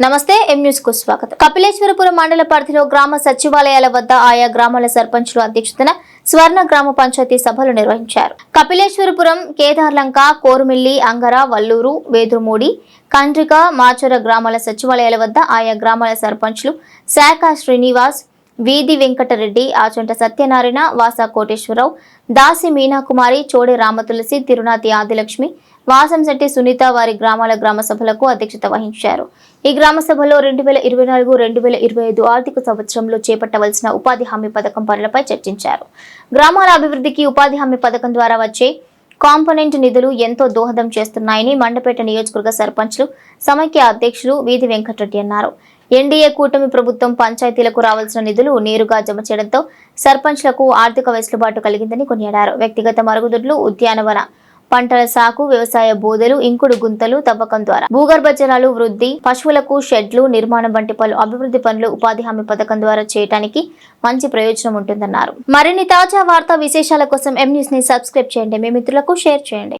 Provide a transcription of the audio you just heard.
నమస్తే ఎం న్యూస్కు స్వాగతం. కపిలేశ్వరపురం మండల పరిధిలో గ్రామ సచివాలయాల వద్ద ఆయా గ్రామాల సర్పంచులు అధ్యక్షతన స్వర్ణ గ్రామ పంచాయతీ సభలు నిర్వహించారు. కపిలేశ్వరపురం కేదార్లంక కోరుమిల్లి అంగర వల్లూరు వేదురుమూడి కండ్రిక మాచర గ్రామాల సచివాలయాల వద్ద ఆయా గ్రామాల సర్పంచ్లు శాఖ శ్రీనివాస్ వీధి వెంకటరెడ్డి ఆచంట సత్యనారాయణ వాసా కోటేశ్వరరావు దాసి మీనాకుమారి చోడే రామతులసి తిరునాతి ఆదిలక్ష్మి వాసంశెట్టి సునీత వారి గ్రామాల గ్రామ సభలకు అధ్యక్షత వహించారు. ఈ గ్రామ సభలో రెండు వేల ఇరవై నాలుగు రెండు వేల ఇరవై ఐదు ఆర్థిక సంవత్సరంలో చేపట్టవలసిన ఉపాధి హామీ పథకం పనులపై చర్చించారు. గ్రామాల అభివృద్ధికి ఉపాధి హామీ పథకం ద్వారా వచ్చే కాంపోనెంట్ నిధులు ఎంతో దోహదం చేస్తున్నాయని మండపేట నియోజకవర్గ సర్పంచ్లు సమైక్య అధ్యక్షులు వీధి వెంకటరెడ్డి అన్నారు. ఎన్డీఏ కూటమి ప్రభుత్వం పంచాయతీలకు రావాల్సిన నిధులు నేరుగా జమ చేయడంతో సర్పంచ్లకు ఆర్థిక వెసులుబాటు కలిగిందని కొనియాడారు. వ్యక్తిగత మరుగుదొడ్లు ఉద్యానవన పంటల సాగు వ్యవసాయ బోధలు ఇంకుడు గుంతలు తవ్వకం ద్వారా భూగర్భ జలాలు వృద్ధి పశువులకు షెడ్లు నిర్మాణం వంటి పలు అభివృద్ధి పనులు ఉపాధి హామీ పథకం ద్వారా చేయడానికి మంచి ప్రయోజనం ఉంటుందన్నారు. మరిన్ని తాజా వార్తా విశేషాల కోసం ఎం న్యూస్ని సబ్స్క్రైబ్ చేయండి. మీ మిత్రులకు షేర్ చేయండి.